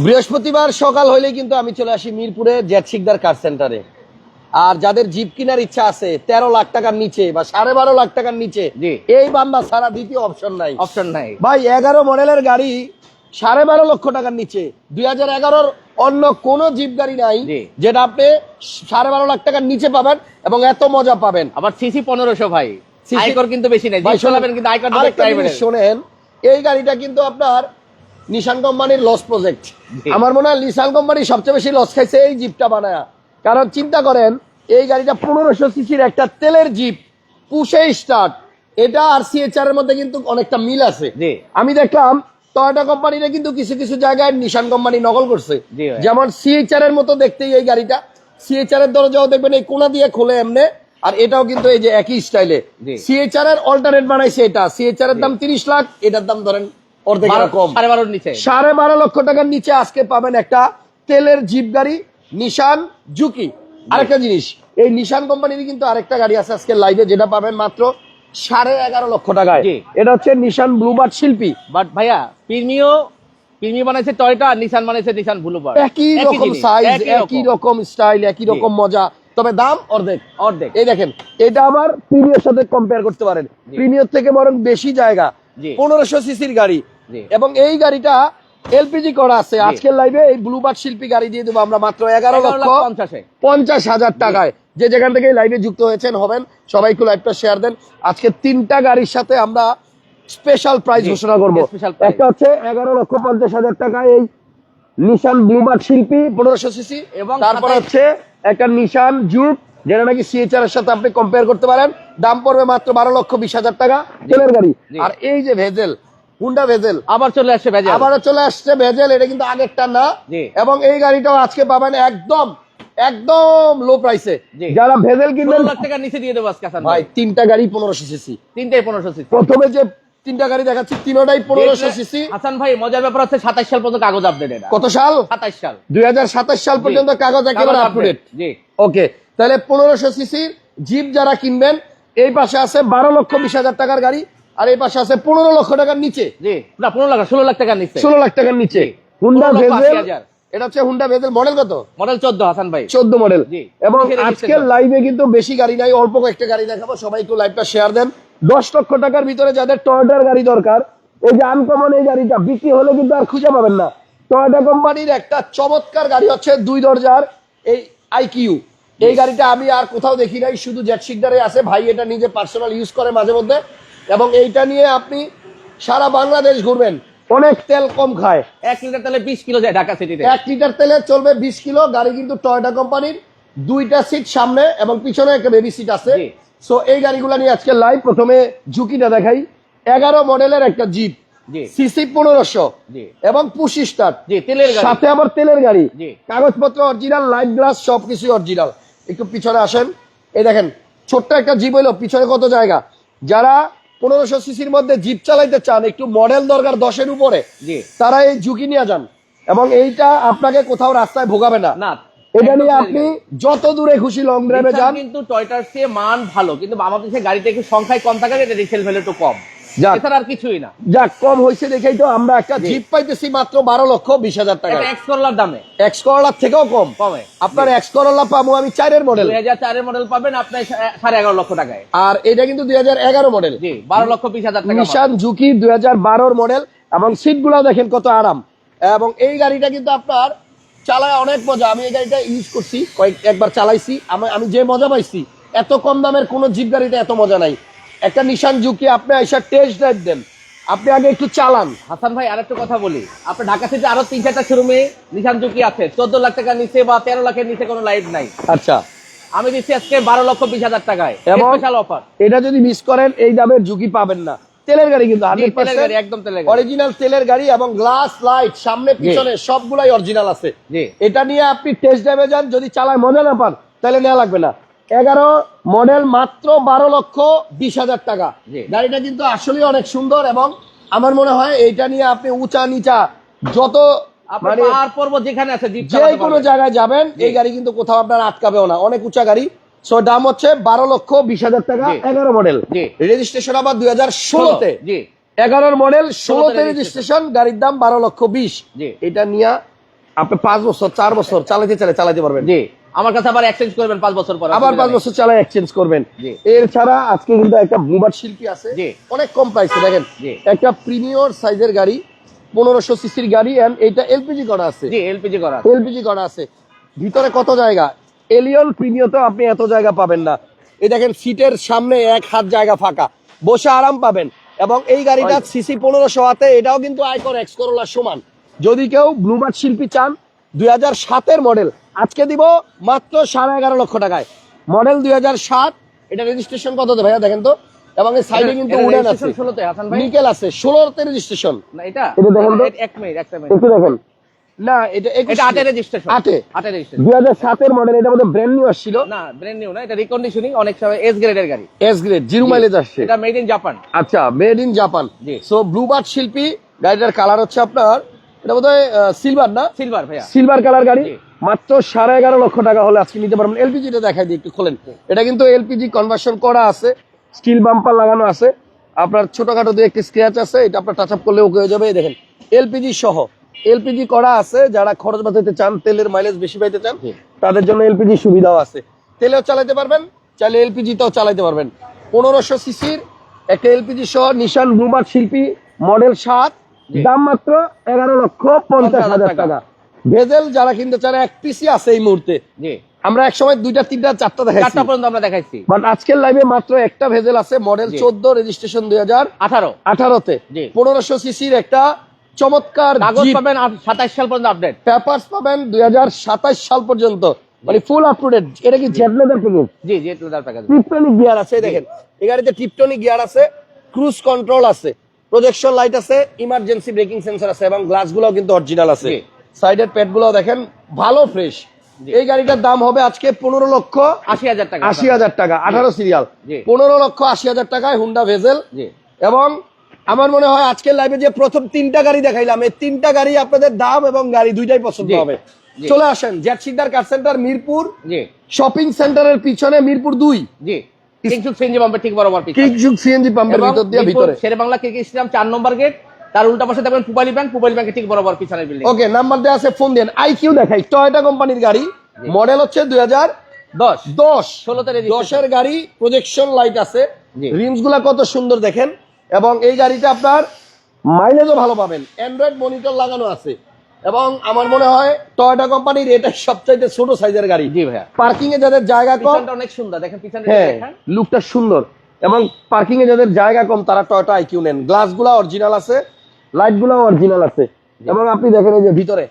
বৃহস্পতিবার সকাল হইলে কিন্তু আমি চলে আসি মিরপুরে জেট শিকদার কার সেন্টারে আর যাদের জিপ কেনার ইচ্ছা আছে তেরো লাখ টাকার নিচে বা সাড়ে বারো লাখ টাকার নিচে এই বান্দা সারা দ্বিতীয় অপশন নাই। অপশন নাই। ভাই এগারো মডেলের গাড়ি সাড়ে বারো লক্ষ টাকার নিচে। দুই হাজার এগারোর অন্য কোন জিপ গাড়ি নাই। যেটা আপনি সাড়ে বারো লাখ টাকার নিচে পাবেন এবং এত মজা পাবেন। আবার সিসি পনেরোশো ভাই। আয়কর কিন্তু বেশি নাই। শোনেন এই গাড়িটা কিন্তু আপনার নিশান কোম্পানির লস প্রজেক্ট আমার মনে হয় নিশান কোম্পানি সবচেয়ে বেশি লস খাইছে এই জিপটা বানায়া। কারণ চিন্তা করেন এই গাড়িটা পনেরোশো সিসির একটা তেলের জিপ পুষে স্টার্ট এটা আর সিএচআর এর মধ্যে কিন্তু অনেকটা মিল আছে। আমি দেখলাম টয়োটা কোম্পানিরা কিন্তু কিছু কিছু জায়গায় নিশান কোম্পানি নকল করছে। যেমন সিএচআর এর মতো দেখতেই এই গাড়িটা। সিএচআর এর দরজাও দেখবেন এই কোনা দিয়ে খোলে এমনে আর এটাও কিন্তু এই যে একই স্টাইলে। সিএচআর এর অল্টারনেট বানাইছে এটা। সিএচআর এর দাম তিরিশ লাখ এটার দাম ধরেন সাড়ে বারো লক্ষ টাকার নিচে আজকে পাবেন একটা তেলের জিপ গাড়ি নিশান জুকি আরেকটা জিনিস এই নিশান কোম্পানির কিন্তু আরেকটা গাড়ি আছে আজকে লাইভে যেটা পাবেন মাত্র সাড়ে এগারো লক্ষ টাকায়। এটা হচ্ছে নিশান ব্লুবার্ড শিল্পী। বাট ভাইয়া প্রিমিও প্রিমিও বানাইছে টয়টা নিসান বানাইছে একই রকম সাইজ একই রকম। স্টাইল একই রকম মজা তবে দাম অর্ধেক। অর্ধেক। এই দেখেন এটা আমার প্রিমিয়র সাথে কম্পেয়ার করতে পারেন। প্রিমিয়র থেকে বরং বেশি জায়গা। পনেরোশো সিসির গাড়ি। এবং এই গাড়িটা এলপিজি করা আছে। আজকের লাইভে এই ব্লুবার্ড শিল্পী গাড়ি দিয়ে দেবো আমরা মাত্র এগারো লক্ষ পঞ্চাশ। হাজার টাকায়। যে যেখান থেকে লাইভে যুক্ত হয়েছেন হবেন সবাই একটু লাইভটা শেয়ার দেন। আজকে তিনটা গাড়ির সাথে আমরা স্পেশাল প্রাইস ঘোষণা করব। একটা হচ্ছে এগারো লক্ষ পঞ্চাশ হাজার টাকায় এই নিশান ব্লুবার্ড শিল্পী পনেরোশো সিসি এবং তারপর হচ্ছে একটা নিশান জুট যেটা নাকি সিএচআর এর সাথে আপনি কম্পেয়ার করতে পারেন। দাম পড়বে মাত্র বারো লক্ষ বিশ হাজার টাকা। তেলের গাড়ি। আর এই যে ভেজেল হুন্ডা ভেজেল। আবার চলে আসছে ভেজা আবারও চলে আসছে ভেজেল এটা কিন্তু আগেরটা না। এবং এই গাড়িটাও আজকে পাবেন একদম একদম লো প্রাইসে যারা ভেজেল কিনবেন লাখ টাকার নিচে দিয়ে দেবো আজকে ভাই তিনটা গাড়ি পনেরোশো সিসি তিনটাই পনেরোশো সিসি প্রথমে যে তিনটা গাড়ি দেখাচ্ছি তিনোটাই পনেরোশো সিসি হাসান ভাই মজার ব্যাপার হচ্ছে সাতাশ সাল পর্যন্ত কাগজ আপডেট এটা। কত সাল? সাতাশ সাল। দুই হাজার সাতাশ সাল পর্যন্ত কাগজ একেবারে আপডেট জি। ওকে তাহলে পনেরোশো সিসির জিপ যারা কিনবেন এই পাশে আছে বারো লক্ষ বিশ হাজার টাকার গাড়ি। আর এই পাশে আছে পনেরো লক্ষ টাকার নিচে। জি। না পনেরো লাখ ষোলো লাখ টাকার নিচ্ছে ষোলো লাখ টাকার নিচে। হুন্ডা ভেজেল এটা হচ্ছে হুন্ডা ভেজেল মডেল কত? মডেল চোদ্দ হাসান ভাই। চোদ্দ মডেল এবং আজকের? লাইভে কিন্তু বেশি গাড়ি নাই অল্প কয়েকটা গাড়ি দেখাবো সবাই একটু লাইভটা শেয়ার দেন। দশ লক্ষ টাকার ভিতরে যাদের টয়োটার গাড়ি দরকার এই যে আনকমন এই গাড়িটা বিক্রি হলে কিন্তু আর খুঁজে পাবেন না। টয়োটা কোম্পানির একটা চমৎকার গাড়ি হচ্ছে দুই দরজার এই আইকিউ এই গাড়িটা আমি আর কোথাও দেখি নাই শুধু জেট সিকদারে আছে। ভাই এটা নিজে পার্সোনাল ইউজ করে মাঝে মধ্যে। এবং এইটা নিয়ে আপনি সারা বাংলাদেশ ঘুরবেন। অনেক তেল কম খায়। এক লিটার তেলে বিশ কিলো যায় ঢাকা সিটিতে। এক লিটার তেলে চলবে বিশ কিলো গাড়ি কিন্তু টয়োটা কোম্পানির। দুইটা সিট সামনে এবং পিছনে একটা বেবি সিট আছে। সো এই গাড়িগুলো নিয়ে আজকে লাইভ প্রথমে ঝুঁকিটা দেখাই। এগারো মডেলের একটা জিপ সিসি পনেরোশো এবং পুশি স্টার জি তেলের গাড়ি। সাথে আবার তেলের গাড়ি। কাগজপত্র অরিজিনাল লাইট গ্লাস সবকিছু অরিজিনাল একটু পিছনে আসেন। এই দেখেন ছোট্ট একটা জিপ হইল পিছনে কত জায়গা? যারা পনেরোশো সিসির মধ্যে জিপ চালাইতে চান একটু মডেল দরকার দশের উপরে তারা এই ঝুঁকি নিয়ে যান। এবং এইটা আপনাকে কোথাও রাস্তায় ভোগাবে না। না এটা নিয়ে আপনি যত দূরে খুশি লং ড্রাইভে যান। কিন্তু টয়টার চেয়ে মান ভালো কিন্তু আমাদের গাড়িতে একটু সংখ্যায় কম থাকে এটা রিসেল ভ্যালু একটু কম। এছাড়া আর কিছুই না। যাক কম হয়েছে দেখেই তো আমরা একটা জিপ পাইতেছি মাত্র বারো লক্ষ বিশ হাজার টাকা। এক্স করলার দামে। এক্স করলার থেকেও কম। কমে। আপনার এক্স করলা পাবো আমি চারের মডেল দুই হাজার চারের মডেল পাবেন আপনার সাড়ে এগারো লক্ষ টাকায়। আর এটা কিন্তু দুই হাজার এগারো মডেল জি বারো লক্ষ বিশ হাজার টাকা নিশান ঝুঁকি দুই হাজার বারোর মডেল এবং সিট দেখেন কত আরাম। এবং এই গাড়িটা কিন্তু আপনার চালায় অনেক মজা। আমি এই গাড়িটা ইউজ করছি কয়েক একবার চালাইছি। আমি আমি যে মজা পাইছি এত কম দামের কোনো জিপ গাড়িতে এত মজা নাই। একটা নিশান ঝুঁকি আপনি এসে টেস্ট ড্রাইভ দেন। আপনি আগে একটু চালান। হাসান ভাই আরেকটা কথা বলি। আপনার ঢাকা সিটি আরও তিন চারটা শোরুমে নিশান চুকি আছে। চোদ্দ লাখ টাকার নিচে বা তেরো লাখের নিচে কোনো লাইভ নাই। আচ্ছা। আমি দিচ্ছি আজকে বারো লক্ষ বিশ হাজার টাকায়। স্পেশাল অফার এটা যদি মিস করেন এই দামের ঝুঁকি পাবেন না। তেলের গাড়ি কিন্তু হান্ড্রেড একদম তেলের অরিজিনাল তেলের গাড়ি এবং গ্লাস লাইট সামনে পিছনে সবগুলাই অরিজিনাল আছে। এটা নিয়ে আপনি টেস্ট ড্রাইভে যান যদি চালায় মজা না পান তাহলে নেওয়া লাগবে না। এগারো মডেল মাত্র বারো লক্ষ বিশ হাজার টাকা। গাড়িটা কিন্তু আসলে অনেক সুন্দর এবং আমার মনে হয় এইটা নিয়ে আপনি উঁচা নিচা যত মানে পাহাড় পর্বত যেখানে আছে যে কোনো জায়গায় যাবেন এই গাড়ি কিন্তু কোথাও আপনার আটকাবেও না। অনেক উঁচা গাড়ি। সো দাম হচ্ছে বারো লক্ষ বিশ হাজার টাকা এগারো মডেল। রেজিস্ট্রেশন আবার দুই হাজার ষোলোতে। জি। এগারোর মডেল ষোলোতে। রেজিস্ট্রেশন গাড়ির দাম বারো লক্ষ বিশ। এটা নিয়ে আপনি পাঁচ বছর চার বছর চালাতে চালে চালাতে পারবেন। জি। আমার কাছে আবার এক্সচেঞ্জ করবেন পাঁচ বছর পর। আবার পাঁচ বছর চালায় এক্সচেঞ্জ করবেন। এর ছাড়া আজকে কিন্তু একটা শিল্পী আছে। অনেক কম প্রাইসে দেখেন। একটা প্রিমিয়র সাইজের গাড়ি পনেরোশো সিসির গাড়ি এন্ড এটা এলপিজি করা আছে। জি এলপিজি করা এলপিজি করা আছে। ভিতরে কত জায়গা? এলিয়ন প্রিমিয়তে আপনি এত জায়গা পাবেন না। এই দেখেন সিটের সামনে এক হাত জায়গা ফাঁকা। বসে আরাম পাবেন। এবং এই গাড়িটা সিসি পনেরোশো হাতে এটাও কিন্তু আয়কর এক্স করোলার সমান। যদি কেউ ব্লুমার্ট শিল্পী চান দুই হাজার সাতের মডেল। আজকে দিব মাত্র সাড়ে এগারো লক্ষ টাকায়। মডেল দুই হাজার সাত এটা রেজিস্ট্রেশন কত ভাইয়া দেখেন তো? এবং এই সাইডে কিন্তু উডেন আছে। ষোলোতে হাসান ভাই? নিকেল আছে ষোলোতে রেজিস্ট্রেশন না এটা? এটা দেখেন। এক মিনিট একটা মিনিট একটু দেখেন। না এটা এটা আটে রেজিস্ট্রেশন আটে? আটে রেজিস্ট্রেশন দুই হাজার সাতের মডেল এটা মধ্যে ব্র্যান্ড নিউ আসছিল। না ব্র্যান্ড নিউ না এটা রিকন্ডিশনিং অনেক সময় এস গ্রেডের গাড়ি। এস গ্রেড জিরো মাইলেজ আসছে। এটা মেড ইন জাপান আচ্ছা মেড ইন জাপান জি। সো ব্লুবার্ড শিল্পী গাড়িটার কালার হচ্ছে আপনার এটা বোধহয় সিলভার না? সিলভার ভাইয়া। সিলভার কালার গাড়ি। মাত্র সাড়ে এগারো লক্ষ টাকা হলে আজকে নিতে পারবেন। এলপিজি টা দেখাই দিই একটু খোলেন। এটা কিন্তু এলপিজি কনভার্সন করা আছে। স্টিল বাম্পার লাগানো আছে। আপনার ছোটখাটো দিয়ে একটি স্ক্র্যাচ আছে এটা আপনার টাচ আপ করলে ওকে হয়ে যাবে। দেখেন এলপিজি সহ। এলপিজি করা আছে যারা খরচ বাঁচাতে চান তেলের মাইলেজ বেশি পাইতে চান তাদের জন্য এলপিজি সুবিধাও আছে। তেলেও চালাতে পারবেন চাইলে এলপিজি তেও চালাতে পারবেন। পনেরোশো সিসির একটা এলপিজি সহ নিশান ব্লুমার্ট শিল্পী মডেল সাত। দাম মাত্র এগারো লক্ষ পঞ্চাশ হাজার টাকা। ভেজেল যারা কিনতে চান এক পিসি আছে এই মুহূর্তে। আমরা এক সময় দুইটা তিনটা চারটা দেখাইছি। চারটা পর্যন্ত আমরা দেখাইছি। বাট আজকের লাইভে মাত্র একটা ভেজেল আছে মডেল। চোদ্দ রেজিস্ট্রেশন দুই হাজার আঠারো। আঠারোতে। পনেরোশো সিসির একটা চমৎকার কাগজ পাবেন সাতাশ সাল পর্যন্ত আপডেট পেপার্স পাবেন দুই হাজার সাতাশ সাল পর্যন্ত। মানে ফুল আপ টু ডেট এটা কি জেড লেদার প্যাকেজ জি জি লেদার প্যাকেজ টিপটনিক গিয়ার আছে দেখেন। এই গাড়িতে টিপটনিক গিয়ার আছে ক্রুজ কন্ট্রোল আছে। প্রজেকশন লাইট আছে ইমার্জেন্সি ব্রেকিং সেন্সর আছে এবং গ্লাস গুলোও কিন্তু অরিজিনাল আছে। সাইডের প্যাডগুলো দেখেন ভালো ফ্রেশ এই গাড়িটার দাম হবে আজকে পনেরো লক্ষ আশি হাজার টাকা। আশি হাজার টাকা আঠারো সিরিয়াল পনেরো লক্ষ আশি হাজার টাকায় হুন্ডা ভেজেল এবং আমার মনে হয় আজকের লাইভে যে প্রথম তিনটা গাড়ি দেখাইলাম এই তিনটা গাড়ি আপনাদের দাম এবং গাড়ি দুইটাই পছন্দ হবে। চলে আসেন Jet Sikder car centre Mirpur জি। শপিং সেন্টারের পিছনে মিরপুর দুই। জি। কিংসুক সিএনজি পাম্পের ঠিক বরাবর পিছনে। কিকযুগ সিএনজি পাম্পের ভিতর দিয়ে ভিতরে। শেরে বাংলা ক্রিকেট চার নম্বর গেট। তার উল্টা পাশে দেখবেন পুবালি ব্যাংক পুবালি ব্যাংকের ঠিক বরাবর পিছনের বিল্ডিং ওকে নাম্বার দেওয়া আছে ফোন দেন আইকিউ দেখাই টয়োটা কোম্পানির গাড়ি মডেল হচ্ছে দুই হাজার দশ। দশ। ষোলোতে registration। দশের গাড়ি প্রজেকশন লাইট আছে। রিমসগুলা কত সুন্দর দেখেন। এবং এই গাড়িটা আপনার মাইলেজও ভালো পাবেন। অ্যান্ড্রয়েড মনিটর লাগানো আছে। এবং আমার মনে হয় টয়োটা কোম্পানির এটা সবচাইতে ছোট সাইজের গাড়ি। জি ভাইয়া। পার্কিং এ যাদের জায়গা কম অনেক সুন্দর দেখেন পিছনে হ্যাঁ লুকটা সুন্দর। এবং পার্কিং এ যাদের জায়গা কম তারা টয়োটা আইকিউ নেন। গ্লাসগুলা অরিজিনাল আছে লাইটগুলা অরিজিনাল আছে এবং আপনি দেখেন এই যে ভিতরে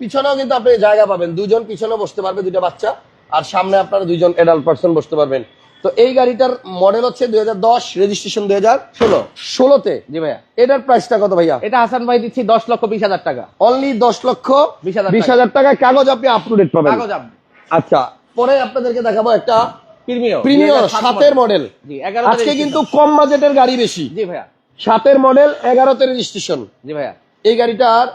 পিছনেও কিন্তু আপনি জায়গা পাবেন। দুজন পিছনে বসতে পারবে দুইটা বাচ্চা। আর সামনে আপনারা দুইজন এডাল্ট পার্সন বসতে পারবেন। তো এই গাড়িটার মডেল হচ্ছে দুই হাজার দশ রেজিস্ট্রেশন দুই হাজার ষোলো। ষোলোতে জি ভাইয়া। এটার প্রাইসটা কত ভাইয়া? এটা হাসান ভাই দিচ্ছি দশ লক্ষ বিশ হাজার টাকা। অনলি দশ লক্ষ 20,000 বিশ হাজার টাকা কাগজ আপনি আপ টু ডেট পাবেন। কাগজ আচ্ছা পরে আপনাদেরকে দেখাবো একটা প্রিমিয়ার সাতের মডেল আজকে কিন্তু কম বাজেটের গাড়ি বেশি। জি ভাইয়া। সাতের মডেল এগারোতে রেজিস্ট্রেশন জি ভাইয়া। এই গাড়িটার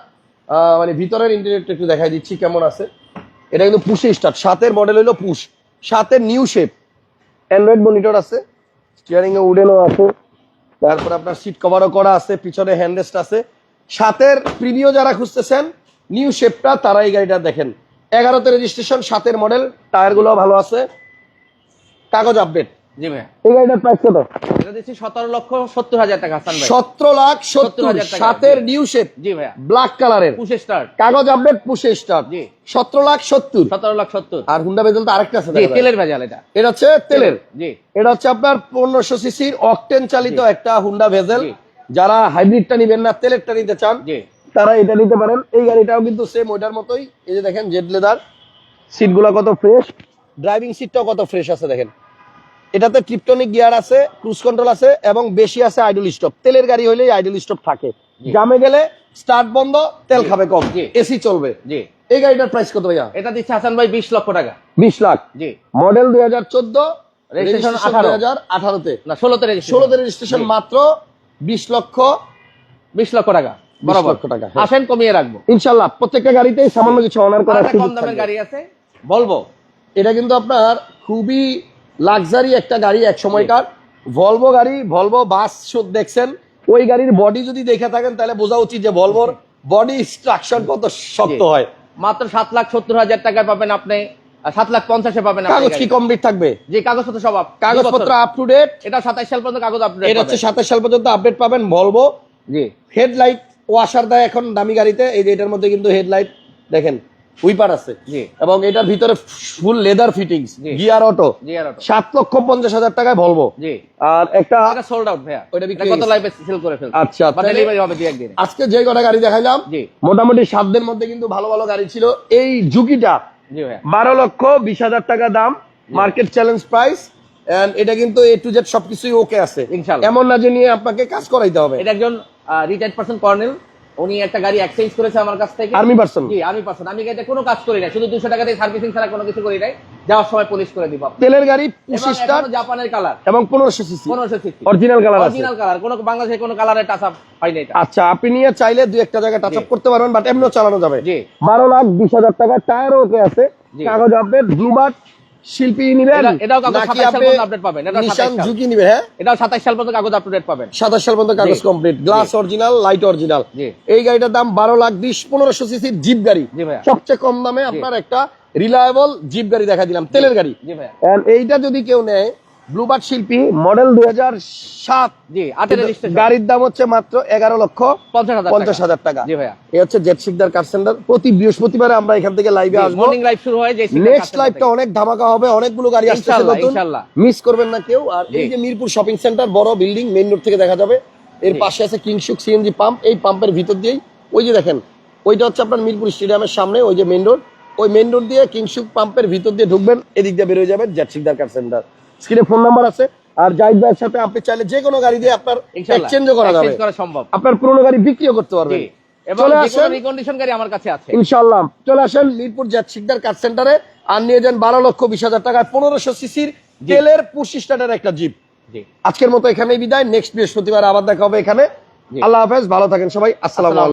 মানে ভিতরের ইন্টেরিয়রটা একটু দেখাই দিচ্ছি কেমন আছে। এটা কিন্তু পুষে স্টার্ট সাতের মডেল হলো পুশ সাতের নিউ শেপ অ্যান্ড্রয়েড মনিটর আছে স্টিয়ারিং এ উডেনও আছে, তারপর আপনার সিট কভারও করা আছে, পিছনে হ্যান্ডরেস্ট আছে। সাতের প্রিভিও যারা খুঁজতেছেন নিউ শেপটা তারা এই গাড়িটা দেখেন। এগারোতে রেজিস্ট্রেশন সাতের মডেল টায়ারগুলো ভালো আছে। কাগজ আপডেট জি ভাইয়া। এই গাড়িটার প্রাইস কত? এটা দিচ্ছি সতেরো লক্ষ সত্তর হাজার টাকা হাসান ভাই। সতেরো লাখ সত্তর 70,000 টাকা। সাতের নিউ শেপ জি ভাইয়া। ব্ল্যাক কালারের পুষে স্টার্ট কাগজ আপডেট পুষে স্টার্ট জি। সতেরো লাখ সত্তর। সতেরো লাখ সত্তর। আর হুন্ডা তো আরেকটা আছে জি তেলের ভেজাল এটা। এটা হচ্ছে তেলের। জি। এটা হচ্ছে আপনার পনেরোশো সিসির অকটেন চালিত একটা হুন্ডা ভেজেল। যারা হাইব্রিডটা নিবেন না তেলেরটা নিতে চান জি। তারা এটা নিতে পারেন। এই গাড়িটাও কিন্তু সেম ওইটার মতোই। এই যে দেখেন জেড লেদার সিটগুলো কত ফ্রেশ ড্রাইভিং সিটটাও কত ফ্রেশ আছে দেখেন। এটাতে ট্রিপটনিক গিয়ার আছে ক্রুজ কন্ট্রোল আছে এবং বেশি আছে আইডল স্টপ তেলের গাড়ি হইলেই আইডল স্টপ থাকে। জামে গেলে স্টার্ট বন্ধ তেল খাবে কম। এসি চলবে। জি। এই গাড়িটার প্রাইস কত ভাইয়া? এটা দিচ্ছে হাসান ভাই বিশ লক্ষ টাকা। বিশ লাখ। জি। মডেল দুই হাজার চোদ্দ রেজিস্ট্রেশন 18 দুই হাজার আঠারোতে। না ষোলোতে ষোলোতে রেজিস্ট্রেশন মাত্র বিশ লক্ষ বিশ লক্ষ টাকা। বরাবর। লক্ষ টাকা, হ্যাঁ। আসেন কমিয়ে রাখব। ইনশাল্লাহ প্রত্যেকটা গাড়িতেই সামান্য কিছু অনার একটা কম দামের গাড়ি আছে বলব। এটা কিন্তু আপনার খুবই লাক্সারি একটা গাড়ি এক সময়কার। ভলভো গাড়ি ভলভো বাস দেখছেন। ওই গাড়ির বডি যদি দেখে থাকেন তাহলে বোঝা উচিত যে ভলভোর বডি স্ট্রাকচার কত শক্ত হয়। মাত্র সাত লাখ সত্তর হাজার টাকায় পাবেন আপনি সাত লাখ পঞ্চাশে পাবেন কাগজ কি। কমপ্লিট থাকবে? যে কাগজপত্র সব কাগজপত্র আপ টু ডেট এটা সাতাইশ সাল পর্যন্ত কাগজ আপডেট এটা হচ্ছে সাতাশ সাল পর্যন্ত আপডেট পাবেন বলব জি। হেডলাইট ওয়াশার দেয় এখন দামি গাড়িতে। এই যে এটার মধ্যে কিন্তু হেডলাইট দেখেন। উইপার আছে। এবং এটার ভিতরে full leather fittings gear auto. সাত লক্ষ পঞ্চাশ হাজার টাকায় বলব জি। আর একটা সোল্ড আউট ভাইয়া। ওইটা বিক্রি কত লাইফে সেল করে ফেলছে? আচ্ছা, ডেলিভারি হবে দুই একদিনে। আজকে যে কটা গাড়ি দেখাইলাম মোটামুটি সাতদের মধ্যে কিন্তু ভালো ভালো গাড়ি ছিল। এই ঝুঁকিটা বারো লক্ষ বিশ হাজার টাকা দাম মার্কেট চ্যালেঞ্জ প্রাইস এন্ড এটা কিন্তু এ টু জেড সবকিছুই ওকে আছে। এমন না যে নিয়ে আপনাকে কাজ করাইতে হবে। এটা একজন রিটায়ার্ড পার্সন কর্নেল উনি একটা গাড়ি এক্সচেঞ্জ করেছে আমার কাছ থেকে। আর্মি পার্সন জি আমি পার্সন আমি গাড়িতে কোনো কাজ করি নাই। শুধু টাকা দিয়ে সার্ভিসিং ছাড়া কোনো কিছু করি নাই। যাওয়ার সময় পুলিশ করে দিব তেলের গাড়ি স্টার জাপানের কালার এবং পনেরোশো সিসি পনেরোশো সিক্সটি অরিজিনাল কালার আছে। অরিজিনাল কালার কোনো বাংলাদেশে কোনো কালারের টাচ আপ হয়নি এটা। আচ্ছা আপনি নিয়ে চাইলে দুই একটা জায়গায় টাচ আপ করতে পারবেন বাট এমনিও চালানো যাবে। জি। বারো লাখ বিশ হাজার টাকা টায়ারও ওকে আছে। কাগজ আপডেট ব্লুবার্ড শিল্পী নিবেন? এটাও কাগজ 27 সাল পর্যন্ত update পাবেন, এটা নিশান ঝুঁকি নিবে হ্যাঁ? এটাও সাতাইশ সাল পর্যন্ত কাগজ আপডেট পাবেন। সাতাশ সাল পর্যন্ত কাগজ complete glass original light original এই গাড়িটার দাম বারো লাখ বিশ পনেরোশো সিসির জিপ গাড়ি। সবচেয়ে কম দামে আপনার একটা রিলায়েবল জিপ গাড়ি দেখা দিলাম তেলের গাড়ি। এইটা যদি কেউ নেয় ব্লুবার্ড শিল্পী মডেল দুই হাজার সাত। জি আটের গাড়ির দাম হচ্ছে মাত্র এগারো লক্ষ পঞ্চাশ হাজার টাকা। এই হচ্ছে জেট শিকদার কার সেন্টার প্রতি বৃহস্পতিবার আমরা এখান থেকে লাইভে আসব। লাইভ শুরু হয় নেক্সট লাইভটা অনেক ধামাকা হবে অনেকগুলো গাড়ি আসছে নতুন। মিস করবেন না কেউ। আর এই যে মিরপুর শপিং সেন্টার বড় বিল্ডিং মেইন রোড থেকে দেখা যাবে। এর পাশে আছে কিংসুক সিএনজি পাম্প এই পাম্পের ভিতর দিয়েই ওই যে দেখেন ওইটা হচ্ছে আপনার মিরপুর স্টেডিয়ামের সামনে ওই যে মেইন রোড ওই মেইন রোড দিয়ে কিংসুক পাম্পের ভিতর দিয়ে ঢুকবেন এদিক দিয়ে বেরোয় যাবেন জেট শিকদার কার সেন্টার স্ক্রিনে ফোন নাম্বার আছে আর জাহিদ ভাইয়ের সাথে আপনি চাইলে যে কোনো গাড়ি দিয়ে আপনার এক্সচেঞ্জও করা যাবে। করা সম্ভব। আপনার পুরোনো গাড়ি বিক্রিও করতে পারবেন। চলে আসেন। রিকন্ডিশন গাড়ি আমার কাছে আছে। ইনশাল্লাহ চলে আসেন মিরপুর জ্যাট শিকদার কার সেন্টারে আর নিয়ে যান বারো লক্ষ বিশ হাজার টাকায় পনেরোশো সিসির তেলের পঁচিশ স্টার্টের একটা জিপ। আজকের মতো এখানেই বিদায়। নেক্সট বৃহস্পতিবার আবার দেখা হবে এখানে। আল্লাহ হাফেজ ভালো থাকেন সবাই। আসসালামু